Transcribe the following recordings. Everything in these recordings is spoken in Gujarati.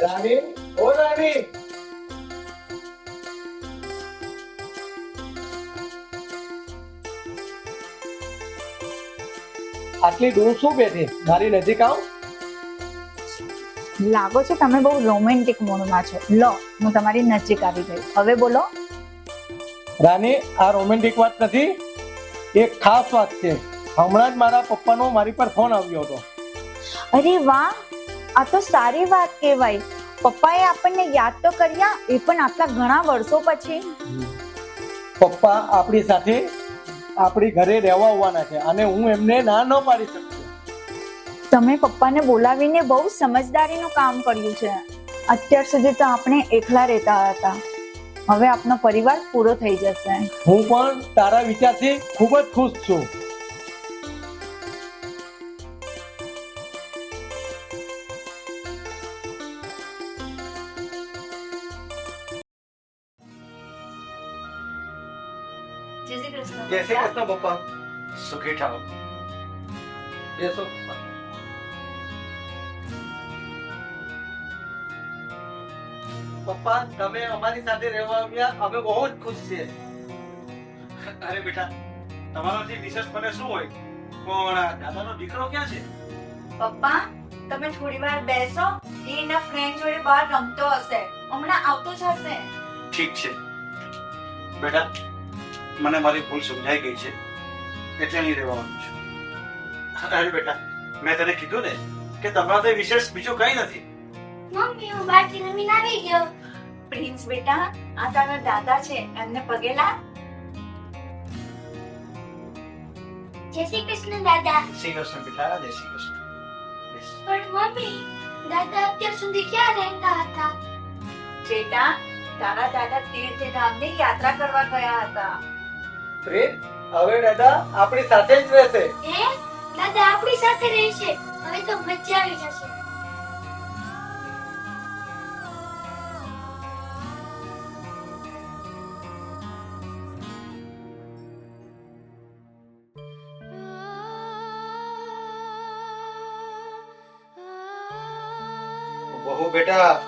રાણી ઓ રાણી. આટલી દૂર શું બેઠી? મારી નજીક આવ. લાગો છો તમે બહુ રોમેન્ટિક મૂડમાં છો. લો હું તમારી નજીક આવી ગઈ. હવે બોલો. રાની આ રોમેન્ટિક વાત નથી. એક ખાસ વાત છે. હમણાં જ મારા પપ્પાનો મારી પર ફોન આવ્યો હતો. અરે વાહ! આ તો સારી વાત કહેવાય. પપ્પાએ આપણને યાદ તો કર્યા એ પણ આટલા ઘણા વર્ષો પછી. પપ્પા આપણી સાથે આપણી ઘરે રહેવા આવવાના છે અને હું એમને ના ન પાડી શકું તમે પપ્પાને બોલાવીને બહુ સમજદારીનું કામ કર્યું છે. અત્યાર સુધી તો આપણે એકલા રહેતા હતા. હવે આપનો પરિવાર પૂરો થઈ જશે. હું પણ તારા વિચારથી ખૂબ જ ખુશ છું. જય શ્રી કૃષ્ણ. જય શ્રી કૃષ્ણ પપ્પા. સુખી થાઓ. બેસો. પપ્પા તમે અમારી સાથે રહેવા આવ્યા. અમે બહુ જ ખુશ છીએ. અરે બેટા તમારાથી વિશેષ મને શું હોય? પણ દાદાનો દીકરો ક્યાં છે? પપ્પા તમે થોડી વાર બેસો. એ એના ફ્રેન્ડ જોડે બહાર રમતો હશે. હમણાં આવતો જ હશે. ઠીક છે. બેટા મને મારી ભૂલ સમજાઈ ગઈ છે. એટલે અહીં રહેવાનું છું. અરે બેટા મેં તને કીધું ને કે તમારાથી વિશેષ બીજું કઈ નથી. મમ્મી હું બાકી રમીને આવી ગયો. પ્રિન્સ બેટા આ તારા દાદા છે એમને પગેલા જય શ્રી કૃષ્ણ દાદા. શ્રી કૃષ્ણ બેટા જય શ્રી કૃષ્ણ. પણ મમ્મી દાદા અત્યાર સુધી ક્યાં રહેતા હતા? બેટા તારા દાદા તીર્થધામની યાત્રા કરવા ગયા હતા. પ્રેમ હવે દાદા આપણી સાથે જ રહેશે. હે? દાદા આપણી સાથે રહેશે. હવે તો મજા આવી જશે. બહુ બેટા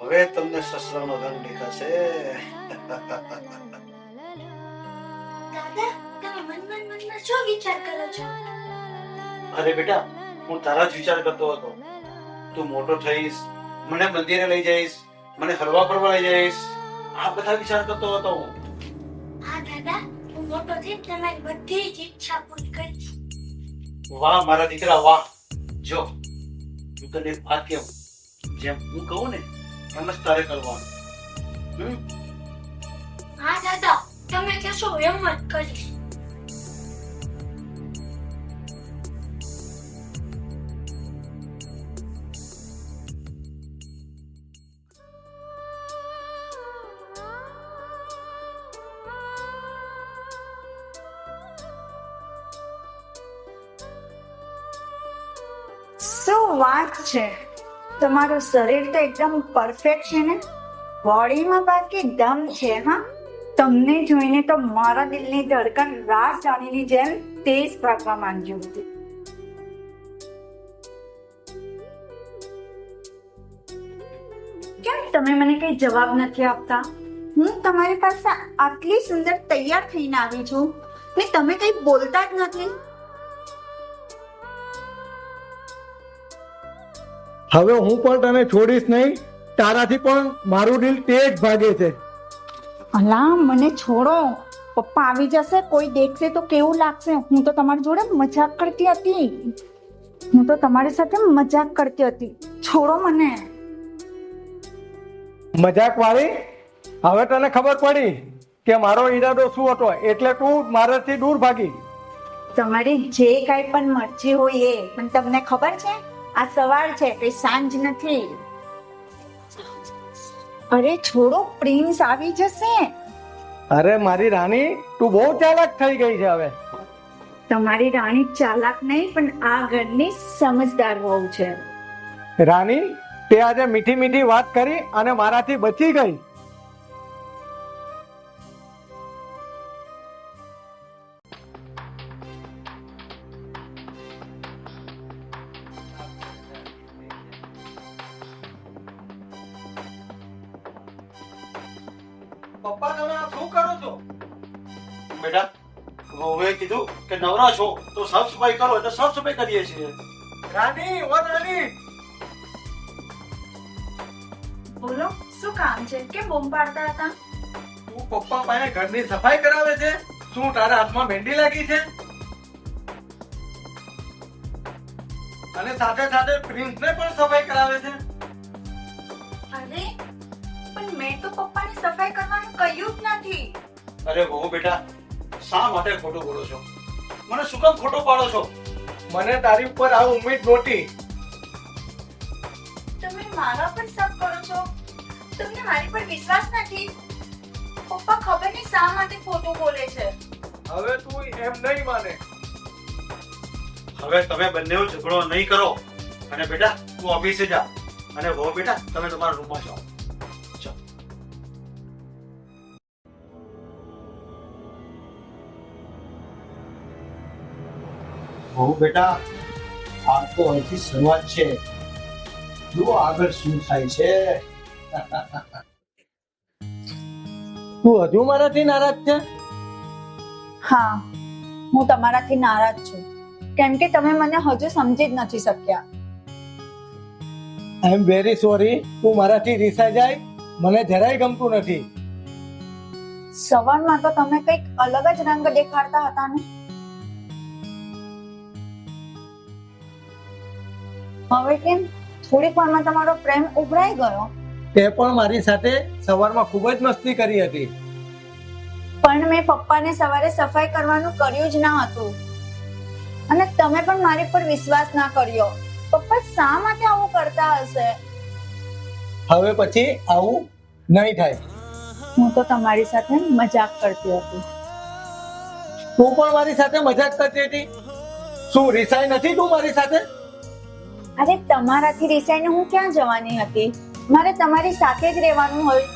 હવે તમને સસરાનો ધન દેખાશે. શું વિચાર કરો છો? અરે બેટા હું તારા જ વિચાર કરતો હતો. તું મોટો થઈશ મને મંદિરે લઈ જઈશ મને હરવા ફરવા લઈ જઈશ. આ બધા વિચાર કરતો હતો હું. હા દાદા હું મોટો થઈ તમારી બધી જ ઈચ્છા પૂરી કરીશ. વાહ મારા દીકરા વાહ. જો હું તને એક વાત કેવું જેમ હું કહું ને એમ જ તારે કરવાનું? હા દાદા તમે કહેશો એમ જ કરીશ. છે. તમારું શરીર તો એકદમ પરફેક્ટ છે ને? બોડીમાં બાકી દમ છે, હા? તમને જોઈને તો મારા દિલની ધડકન રાહ રાણીની જેમ તેજ ભાગવા માંડ્યું હતું. તમે મને કઈ જવાબ નથી આપતા? હું તમારી પાસે આટલી સુંદર તૈયાર થઈને આવી છું ને તમે કઈ બોલતા જ નથી? હવે હું પણ તને છોડીશ નહીં. તારાથી પણ મારું દિલ તેજ ભાગે છે. અલા મને છોડો. પપ્પા આવી જશે કોઈ દેખશે તો કેવું લાગશે? હું તો તમારી જોડે મજાક કરતી હતી. હું તો તમારી સાથે મજાક કરતી હતી. છોડો મને. મજાક વાળી હવે તને ખબર પડી કે મારો ઈરાદો શું હતો? એટલે તું મારાથી દૂર ભાગી. તમારી જે કાંઈ પણ મરજી હોય એ. પણ તમને ખબર છે? આ સવાર છે કઈ સાંજ નથી. અરે છોડો પ્રિન્સ આવી જશે. અરે મારી રાણી તું બહુ ચાલાક થઈ ગઈ છે હવે. તમારી રાણી ચાલાક નહીં પણ આ ઘરની સમજદાર બહુ છે. રાણી તે આજે મીઠી મીઠી વાત કરી અને મારાથી બચી ગઈ. શું કરો છો? બેટા વહુએ કીધું કે નવરા છો તો સાફ સફાઈ કરો એટલે સાફ સફાઈ કરીએ છીએ. રાની ઓ રાની? બોલો શું કામ છે? કેમ બૂમ પાડતા હતા? તું પપ્પા પાસે ઘરની સફાઈ કરાવે છે? શું તારા હાથમાં ભેંડી લાગી છે? અને સાથે સાથે પ્રિન્સને પણ સફાઈ કરાવે છે? અરે તો પપ્પાને સફાઈ કરવાનું કહ્યું જ નથી. અરે બહુ બેટા શા માટે ખોટું બોલો છો? મને શું કામ ખોટો પાડો છો? મને તારી ઉપર આ ઉમેદ નહોતી. તમે મારા પર શક કરો છો? તમને મારી પર વિશ્વાસ નથી? પપ્પા ખબર નહીં શા માટે ખોટું બોલે છે. હવે તું એમ નહીં માને. હવે તમે બંને ઝઘડો નહીં કરો. અને બેટા તું ઓફિસે જા. અને વહુ બેટા તમે તમારા રૂમમાં જાઓ. બહુ બેટા આ તો અહીંથી શરૂઆત છે. જુઓ આગળ શું થાય છે. તું હજુ મારાથી નારાજ છે? હા હું તમારાથી નારાજ છું. કેમ કે તમે મને હજુ સમજી જ નથી શક્યા. આઈ એમ વેરી સોરી તું મારાથી રિસાઈ જાય. મને જરાય ગમતું નથી. સવારમાં તો તમે કંઈક અલગ જ રંગ દેખાડતા હતા ને? હવે કેમ? થોડીક વારમાં તમારો પ્રેમ ઉભરાઈ ગયો. તે પણ મારી સાથે સવારમાં ખૂબ જ મસ્તી કરી હતી. પણ મેં પપ્પાને સવારે સફાઈ કરવાનું કર્યું જ ના હતું. અને તમે પણ મારી પર વિશ્વાસ ના કર્યો. પપ્પા શા માટે આવું કરતા હશે? હવે પછી આવું નહીં થાય. હું તો તમારી સાથે મજાક કરતી હતી. તું પણ મારી સાથે મજાક કરતી હતી. શું રિસાઈ નથી તું મારી સાથે? અરે તમારાથી રિસાઈને હું ક્યાં જવાની હતી? મારે તમારી સાથે જ રહેવાનું હોય.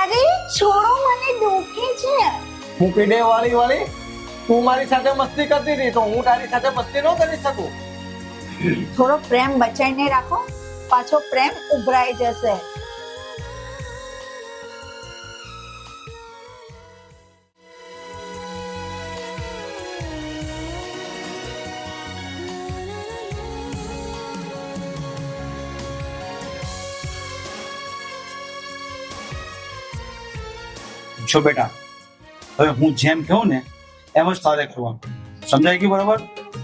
અરે છોડો મને દુખે છે. મૂકી દે વાલી વાલી તું મારી સાથે મસ્તી કરતી હતી તો હું તારી સાથે મસ્તી ન કરી શકું. થોડો પ્રેમ બચાઈને રાખો. પાછો પ્રેમ ઉભરાઈ જશે. જો બેટા. હવે હું જેમ કહું ને એમ જ તારે કરવાનું. સમજાય ગયું બરાબર?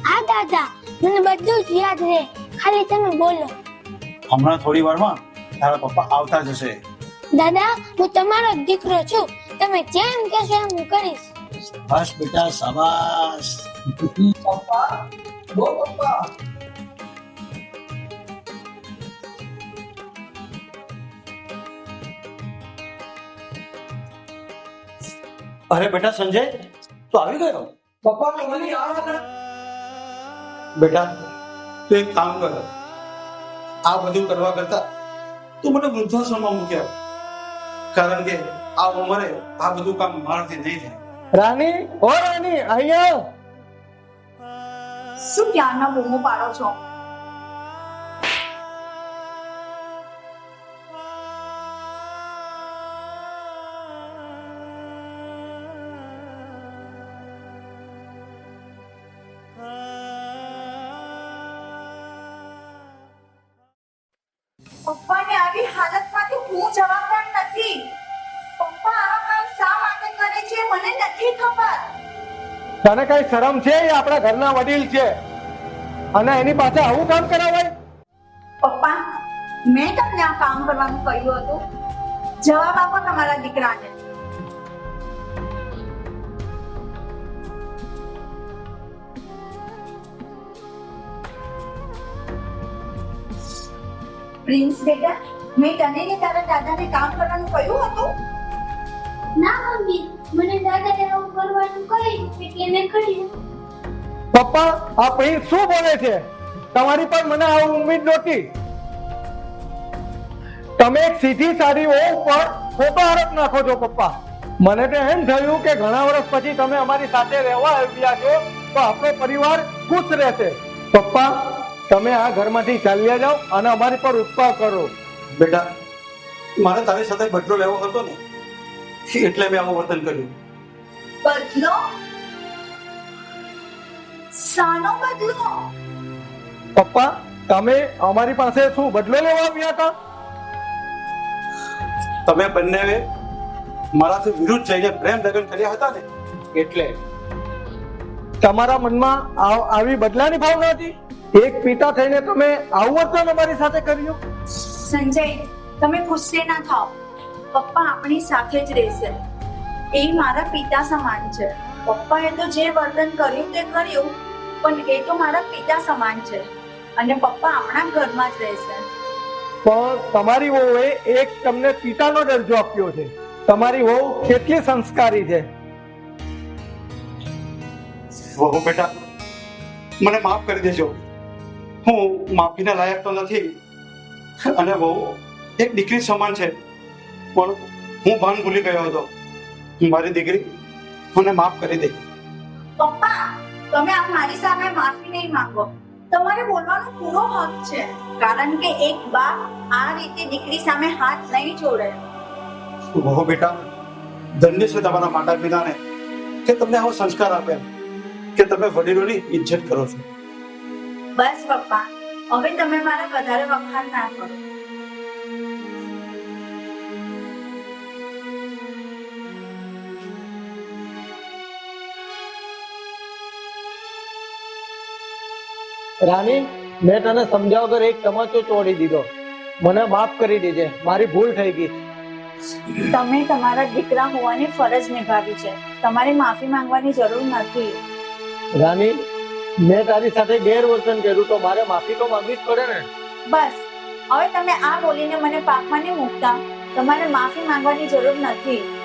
હા દાદા. મને બધું જ યાદ રહે. ખાલી તમે બોલો. હમણાં થોડી વારમાં તારા પપ્પા આવતા જશે. દાદા હું તમારો દીકરો છું. તમે જેમ કહેશો એમ હું કરીશ. બસ બેટા શાબાશ. પપ્પા બો પપ્પા. અરે બેટા સંજય તો આવી ગયો? પપ્પા તમારી બેટા તું એક કામ કર. આ બધું કરવા કરતા તું મને વૃદ્ધાશ્રમમાં મૂક્યા કારણ કે આ ઉંમરે આ બધું કામ મારાથી નહીં થાય. રાની ઓ રાની અહીંયા શું ક્યારના બૂમો પાડો છો? છે મને નથી ખબર. તને કઈ શરમ છે? એ આપણા ઘરના વડીલ છે. અને એની પાસે આવું કામ કરાવાય? પપ્પા મેં તમને આ કામ કરવાનું કહ્યું હતું. જવાબ આપો તમારા દીકરાને. પ્રિન્સ બેટા મેં તને ને તારા દાદાને કામ કરવાનું કહ્યું હતું? ના મમ્મી. મને દાદાએ આવું કરવાનું કહ્યું એટલે મેં કર્યું પપ્પા આ પ્રિન્સ શું બોલે છે? તમારી પર મને આવું ઉમ્મીદ નહોતી. તમે એક સીધી સારી હોવ ઉપર ખોટો આરોપ નાખો છો પપ્પા. મને તો એમ થયું કે ઘણા વર્ષ પછી તમે અમારી સાથે રહેવા આવ્યા છો તો આપણો પરિવાર ખુશ રહેશે. પપ્પા તમે આ ઘરમાંથી ચાલ્યા જાઓ અને અમારી પર ઉપકાર કરો. બેટા મારે તારી સાથે બદલો લેવો હતો ને. એટલે મેં આવું વર્તન કર્યું. બદલો. સાનો બદલો. પપ્પા તમે અમારી પાસે શું બદલો લેવા આવ્યા હતા? તમે બંને મારાથી વિરુદ્ધ જઈને પ્રેમ લગ્ન કર્યા હતા ને? એટલે. તમારા મનમાં આવી બદલાની ભાવના હતી? એક પિતા થઈને તમે આવું વર્તન અમારી સાથે કર્યું? સંજય તમે ગુસ્સે ના થાઓ. પપ્પા આપણી સાથે જ રહેશે. એ મારા પિતા સમાન છે. પપ્પાએ તો જે વર્તન કર્યું તે કર્યું પણ એ તો મારા પિતા સમાન છે. અને પપ્પા આપણા ઘરમાં જ રહેશે. પણ તમારી વહુએ એક તમને પિતાનો દરજ્જો આપ્યો છે. તમારી વહુ કેટલી સંસ્કારી છે? વહુ બેટા મને માફ કરી દેજો. હું માફીના લાયક તો નથી. અને વહુ એક દીકરી સમાન છે. પણ હું ભાન ભૂલી ગયો હતો. મારી દીકરી મને માફ કરી દે. પપ્પા તમે આ મારી સામે માફી નહીં માંગો. તમારે બોલવાનો પૂરો હક છે કારણ કે એક બાપ આ રીતે દીકરી સામે હાથ નહીં જોડે. ઓહો બેટા? ધન્ય છે તમારા માતા પિતાને કે તમને આવો સંસ્કાર આપ્યા કે તમે વડીલોની ઇજ્જત કરો છો? બસ પપ્પા હવે તમે મારા વધારે વખાણ ના કરો. રાની મેં તને સમજાવ વગર એક તમાચો તોડી દીધો. મને માફ કરી દેજે મારી ભૂલ થઈ ગઈ. તમે તમારા દીકરા હોવાની ફરજ નિભાવી છે. તમારે માફી માંગવાની જરૂર નથી. રાની મેં તારી સાથે ગેરવર્તન કર્યું તો મારે માફી તો માંગવી જ પડે ને? બસ. હવે તમે આ બોલીને મને પાકમાં નહીં મૂકતા. તમારે માફી માંગવાની જરૂર નથી.